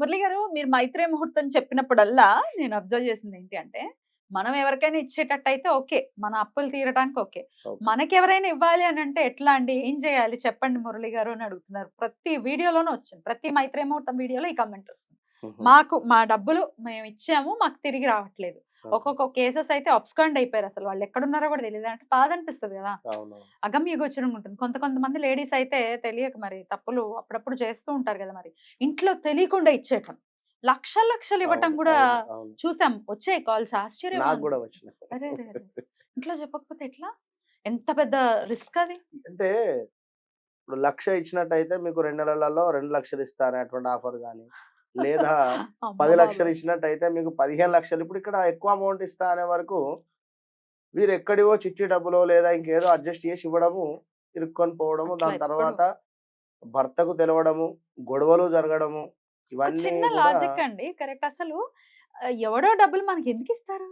మురళి గారు మీరు మైత్రే ముహూర్తం చెప్పినప్పుడల్లా నేను అబ్జర్వ్ చేసింది ఏంటి అంటే మనం ఎవరికైనా ఇచ్చేటట్టు అయితే ఓకే. మన అప్పులు తీరడానికి ఓకే. మనకి ఎవరైనా ఇవ్వాలి అని అంటే ఎట్లా అండి? ఏం చేయాలి? చెప్పండి మురళి గారు అని అడుగుతున్నారు. ప్రతి వీడియోలోనూ వచ్చింది. ప్రతి మైత్రే ముహూర్తం వీడియోలో ఈ కమెంట్ వస్తుంది. మాకు మా డబ్బులు మేము ఇచ్చాము మాకు తిరిగి రావట్లేదు. ఒక్కొక్క కేసెస్ అయితే అబ్స్కాండ్ అయిపోయారు అసలు. వాళ్ళు ఎక్కడున్నారో కూడా తెలియదు. అంటే బాధ అనిపిస్తుంది కదా. అగమ్య గోచరంగా ఉంటుంది. కొంత కొంతమంది లేడీస్ అయితే తెలియక మరి తప్పులు అప్పుడప్పుడు చేస్తూ ఉంటారు కదా మరి. ఇంట్లో తెలియకుండా ఇచ్చేయటం లక్షల లక్షలు ఇవ్వటం కూడా. చూసాం. వచ్చే కాల్స్. ఆశ్చర్యం అరే. ఇంట్లో చెప్పకపోతే ఎట్లా? ఎంత పెద్ద రిస్క్ అది? అంటే ఇప్పుడు లక్ష ఇచ్చినట్టయితే మీకు రెండు నెలలలో రెండు లక్షలు ఇస్తా అనేటువంటి ఆఫర్ కానీ లేదా పది లక్షలు. ఇచ్చినట్టయితే మీకు పదిహేను లక్షలు ఇప్పుడు ఇక్కడ ఎక్కువ అమౌంట్ ఇస్తా అనే వరకు వీరు ఎక్కడివో చిట్టి డబ్బులో లేదా ఇంకేదో అడ్జస్ట్ చేసి ఇవ్వడము ఇరుక్కొని పోవడము దాని తర్వాత భర్తకు తెలవడము గొడవలు జరగడము ఇవన్నీ లాజిక్ అండి. కరెక్ట్ అసలు ఎవడో డబ్బులు మనకి ఎందుకు ఇస్తారు?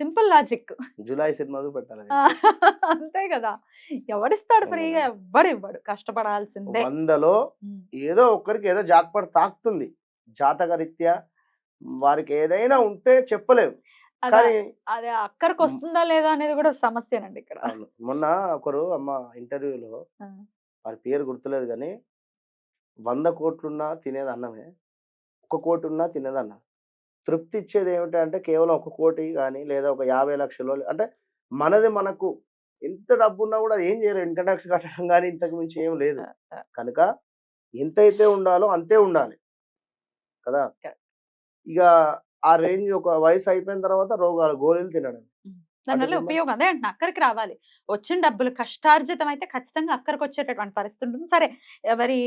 Simple logic. జూలై సినిమా పెట్టాలి అంతే కదా! ఎవడిస్తాడు. ఫ్రీగా ఎవ్వడు ఇవ్వడు. కష్టపడాల్సిందే. వందలో. ఏదో ఒక్కరికి ఏదో జాక్పట్ తాకుతుంది. జాతక రీత్యా వారికి ఏదైనా ఉంటే చెప్పలేవు అదే కానీ అదే అక్కడికి వస్తుందా లేదా అనేది కూడా సమస్యనండి ఇక్కడ. మొన్న ఒకరు అమ్మ ఇంటర్వ్యూలో. వారి పేరు గుర్తులేదు కానీ వంద కోట్లున్నా తినేది అన్నమే ఒక కోటి ఉన్నా తినేది అన్నం తృప్తి ఇచ్చేది ఏమిటంటే కేవలం ఒక కోటి కానీ లేదా ఒక యాభై లక్షలు అంటే మనది మనకు ఎంత డబ్బు ఉన్నా కూడా ఏం చేయలేదు ఇన్కమ్ ట్యాక్స్ కట్టడం కానీ ఇంతకు మించి ఏం లేదు. కనుక ఎంతైతే ఉండాలో అంతే ఉండాలి. కదా. ఇక ఆ రేంజ్ ఒక వయసు అయిపోయిన తర్వాత రోగాలు గోళీలు తినడం. దానివల్ల ఉపయోగం అదే అంటే అక్కడికి రావాలి. వచ్చిన డబ్బులు కష్టార్జితం అయితే ఖచ్చితంగా అక్కడికి వచ్చేటటువంటి పరిస్థితి ఉంటుంది. సరే ఎవరి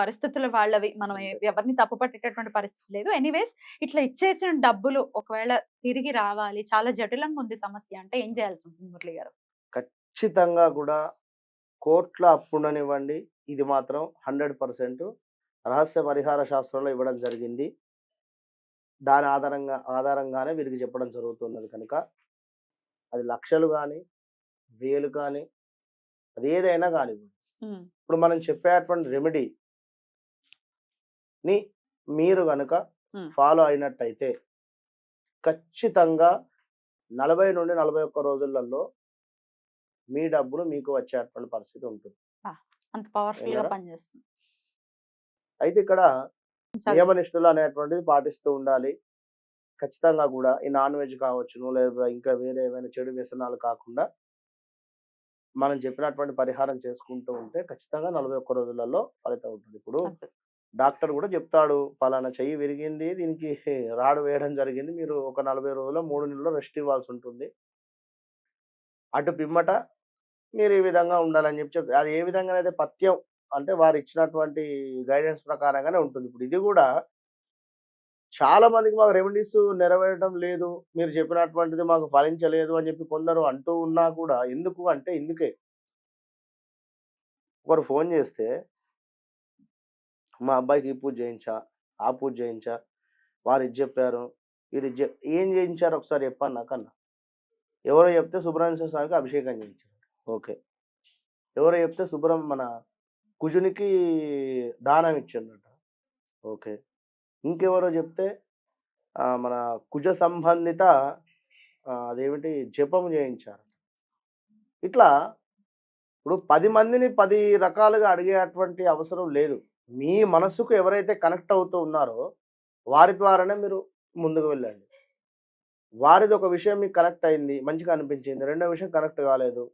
పరిస్థితులు వాళ్ళవి మనం ఎవరిని తప్పు పట్టేటటువంటి పరిస్థితి లేదు. ఎనీవేస్ ఇట్లా ఇచ్చేసిన డబ్బులు ఒకవేళ తిరిగి రావాలి చాలా జటిలంగా ఉంది సమస్య అంటే ఏం చేయాల్సి ఉంటుంది మురళి గారు? ఖచ్చితంగా కూడా కోట్ల అప్పుండనివ్వండి. ఇది మాత్రం హండ్రెడ్ పర్సెంట్. రహస్య పరిహార శాస్త్రంలో ఇవ్వడం జరిగింది. దాని ఆధారంగా ఆధారంగానే వీరికి చెప్పడం జరుగుతున్నది కనుక అది లక్షలు కానీ వేలు కానీ అది ఏదైనా కానీ ఇప్పుడు మనం చెప్పేటువంటి రెమెడీ ని మీరు కనుక. ఫాలో అయినట్టయితే ఖచ్చితంగా నలభై నుండి నలభై ఒక్క రోజులలో మీ డబ్బులు మీకు వచ్చేటువంటి పరిస్థితి ఉంటుంది. అంత పవర్ఫుల్గా విన్నారా? పనిచేస్తుంది. అయితే ఇక్కడ నియమనిష్ఠులు అనేటువంటిది పాటిస్తూ ఉండాలి. ఖచ్చితంగా కూడా ఈ నాన్ వెజ్ కావచ్చును లేదా ఇంకా వేరే ఏమైనా చెడు వ్యసనాలు కాకుండా మనం చెప్పినటువంటి పరిహారం చేసుకుంటూ ఉంటే ఖచ్చితంగా నలభై ఒక్క రోజులలో ఫలితం ఉంటుంది. ఇప్పుడు. డాక్టర్ కూడా చెప్తాడు పలానా చెయ్యి విరిగింది దీనికి రాడు వేయడం జరిగింది మీరు ఒక నలభై రోజుల్లో మూడు నెలల్లో రెస్ట్ ఇవ్వాల్సి ఉంటుంది. అటు పిమ్మట మీరు ఈ విధంగా ఉండాలని చెప్పి చెప్ అది ఏ విధంగా అయితే పథ్యం అంటే వారు ఇచ్చినటువంటి గైడెన్స్ ప్రకారంగానే ఉంటుంది. ఇప్పుడు ఇది కూడా చాలా మందికి మాకు రెమెడీస్ నెరవేరడం లేదు. మీరు చెప్పినటువంటిది మాకు ఫలించలేదు అని చెప్పి కొందరు అంటూ ఉన్నా కూడా ఎందుకు అంటే ఇందుకే. ఒకరు ఫోన్ చేస్తే మా అబ్బాయికి ఈ పూజ చేయించా ఆ పూజ చేయించా వారు ఇది చెప్పారు ఇది ఏం చేయించారు ఒకసారి చెప్పాను నాకన్నా. ఎవరో చెప్తే సుబ్రహ్మణ్య స్వామికి అభిషేకం చేయించారు. ఓకే. ఎవరో చెప్తే సుబ్రహ్మ మన కుజునికి దానం ఇచ్చిండట ఓకే. ఇంకెవరో చెప్తే మన కుజ సంబంధిత అదేమిటి జపం చేయించారు ఇట్లా ఇప్పుడు పది మందిని పది రకాలుగా అడిగేటువంటి అవసరం లేదు. మీ మనసుకు ఎవరైతే కనెక్ట్ అవుతూ ఉన్నారో వారి ద్వారానే మీరు ముందుకు వెళ్ళండి. వారిది ఒక విషయం మీకు కనెక్ట్ అయింది మంచిగా అనిపించింది రెండో విషయం కనెక్ట్ కాలేదు.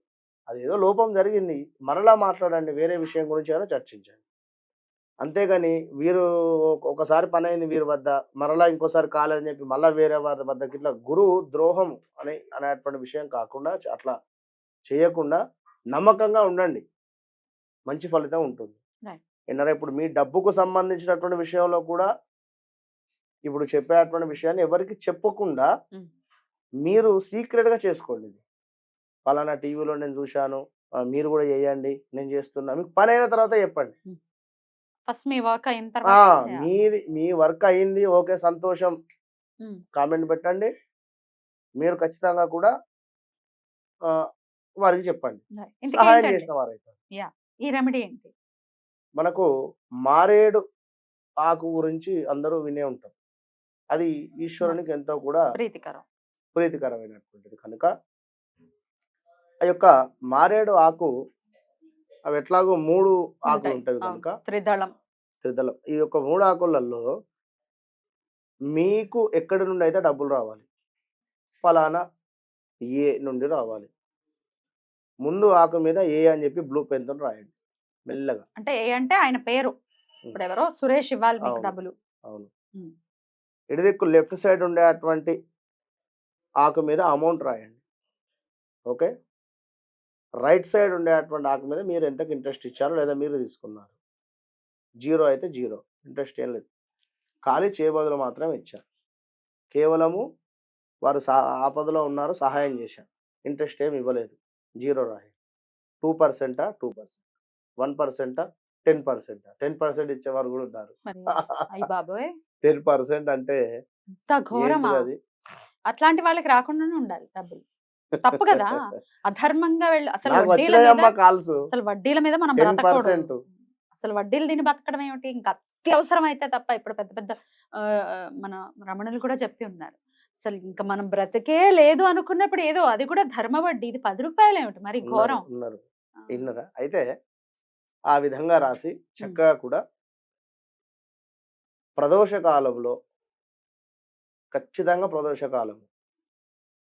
అది ఏదో లోపం జరిగింది. మరలా మాట్లాడండి వేరే విషయం గురించి అయినా చర్చించండి. అంతేగాని వీరు ఒక- ఒకసారి పని అయింది వీరి వద్ద మరలా ఇంకోసారి కాలేదని చెప్పి మళ్ళీ వేరే వారి వద్దకి ఇట్లా గురు ద్రోహం అని అనేటువంటి విషయం కాకుండా అట్లా చేయకుండా నమ్మకంగా ఉండండి. మంచి ఫలితం ఉంటుంది. ఏంటంటే ఇప్పుడు మీ డబ్బుకు సంబంధించినటువంటి విషయంలో కూడా ఇప్పుడు చెప్పేటువంటి విషయాన్ని ఎవరికి చెప్పకుండా. మీరు సీక్రెట్గా చేసుకోండి పలానా టీవీలో నేను చూశాను మీరు కూడా చేయండి నేను చేస్తున్నా మీకు పని అయిన తర్వాత చెప్పండి. ఫస్ట్ మీ వర్క్ అయిన ఆ, తర్వాత మీది మీ వర్క్ అయింది ఓకే సంతోషం. కామెంట్ పెట్టండి. మీరు ఖచ్చితంగా కూడా వారికి చెప్పండి. సహాయం? చేసిన వారైతే ఈ రెమెడీ ఏంటి? మనకు మారేడు ఆకు గురించి అందరూ వినే ఉంటారు. అది ఈశ్వరునికి ఎంతో కూడా ప్రీతికరం. ప్రీతికరమైనటువంటిది కనుక ఆ యొక్క మారేడు ఆకు అవి ఎట్లాగో మూడు ఆకులు ఉంటాయి. కనుక త్రిదళం. త్రిదళం. ఈ యొక్క మూడు ఆకులలో మీకు ఎక్కడి నుండి అయితే డబ్బులు రావాలి? ఫలానా ఏ నుండి రావాలి? ముందు ఆకు మీద ఏ అని చెప్పి బ్లూ పెన్తో రాయండి. మెల్లగా. అంటే ఏ అంటే ఆయన పేరు. ఇప్పుడు ఎవరో సురేష్ ఇవ్వాలి మీకు. డబ్బులు. అవును. ఉమ్. ఇడిదిక్కు లెఫ్ట్ సైడ్ ఉండేటువంటి ఆకు మీద అమౌంట్ రాయండి. ఓకే? రైట్ సైడ్ ఉండేటువంటి ఆకు మీద మీరు ఎంతకు ఇంట్రెస్ట్ ఇచ్చారో లేదా మీరు తీసుకున్నారు. జీరో అయితే జీరో ఇంట్రెస్ట్ ఏం లేదు. ఖాళీ చేయబదులు మాత్రమే ఇచ్చారు. కేవలము వారు ఆపదలో ఉన్నారు సహాయం చేశారు. ఇంట్రెస్ట్ ఏమి ఇవ్వలేదు. జీరో రాయండి టూ పర్సెంటా టూ పర్సెంట్? వన్ పర్సెంటా టెన్ పర్సెంటా? టెన్ పర్సెంట్ ఇచ్చేవారు కూడా ఉన్నారు. టెన్ పర్సెంట్ అంటే అట్లాంటి వాళ్ళకి రాకుండానే ఉండాలి డబ్బులు. తప్పు కదా? అధర్మంగా వెళ్ళి. అసలు వడ్డీల మీద అసలు వడ్డీల మీద మనం 10% బ్రతకూడదు. అసలు వడ్డీలు దీన్ని బతకడం ఏమిటి? ఇంకా అత్యవసరం అయితే తప్ప ఇప్పుడు పెద్ద పెద్ద మన రమణులు కూడా చెప్పి ఉన్నారు. అసలు ఇంకా మనం బ్రతికే లేదు అనుకున్నప్పుడు ఏదో అది కూడా ధర్మ వడ్డీ. ఇది పది రూపాయలు ఏమిటి? మరి ఘోరం. విన్నరా? అయితే ఆ విధంగా రాసి చక్కగా కూడా ప్రదోష కాలంలో ఖచ్చితంగా ప్రదోష కాలం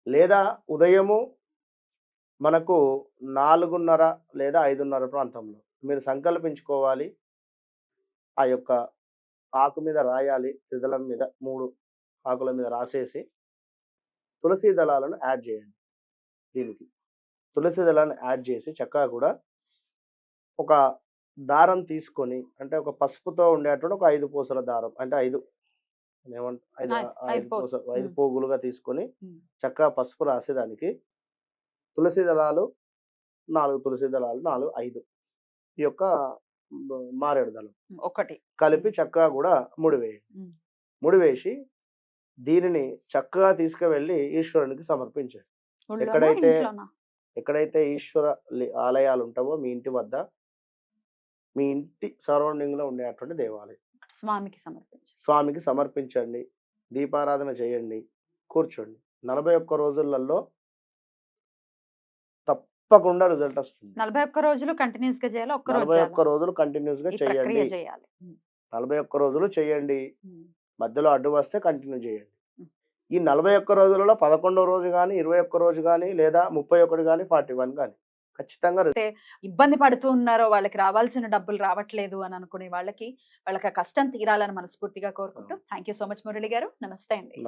లేదా ఉదయము మనకు నాలుగున్నర లేదా ఐదున్నర ప్రాంతంలో. మీరు సంకల్పించుకోవాలి. ఆ యొక్క ఆకు మీద రాయాలి. త్రిదళం మీద మూడు ఆకుల మీద రాసేసి తులసి దళాలను యాడ్ చేయండి దీనికి. తులసి దళాన్ని యాడ్ చేసి చక్కగా కూడా ఒక దారం తీసుకొని అంటే ఒక పసుపుతో ఉండేటువంటి ఒక ఐదు పూసల దారం అంటే ఐదు ఐదు. పోగులుగా తీసుకొని. చక్కగా పసుపు రాసి దానికి తులసి దళాలు నాలుగు తులసి దళాలు నాలుగు ఐదు ఈ యొక్క మారేడు దళం ఒకటి కలిపి చక్కగా కూడా ముడివేయండి. ముడివేసి దీనిని చక్కగా తీసుకువెళ్ళి ఈశ్వరునికి సమర్పించండి ఎక్కడైతే? ఎక్కడైతే ఈశ్వర ఆలయాలు ఉంటావో మీ ఇంటి వద్ద మీ ఇంటి సరౌండింగ్లో ఉండేటువంటి దేవాలయం స్వామికి సమర్పించి స్వామికి సమర్పించండి. దీపారాధన చేయండి. కూర్చోండి. నలభై ఒక్క రోజులలో తప్పకుండా రిజల్ట్ వస్తుంది. నలభై ఒక్క రోజులు కంటిన్యూస్గా చేయాలి ఒక్క నలభై? ఒక్క రోజులు కంటిన్యూస్గా చేయండి. నలభై ఒక్క రోజులు చేయండి. మధ్యలో అడ్డు వస్తే కంటిన్యూ చేయండి. ఈ నలభై ఒక్క రోజులలో పదకొండో రోజు కానీ ఇరవై ఒక్క రోజు కానీ లేదా ముప్పై ఒకటి కానీ ఫార్టీ వన్ కానీ ఖచ్చితంగా ఇబ్బంది పడుతూ ఉన్నారో వాళ్ళకి రావాల్సిన డబ్బులు రావట్లేదు అని అనుకునే వాళ్ళకి వాళ్ళకి ఆ కష్టం తీరాలని మనస్ఫూర్తిగా కోరుకుంటూ thank you so much Murali గారు. నమస్తే అండి.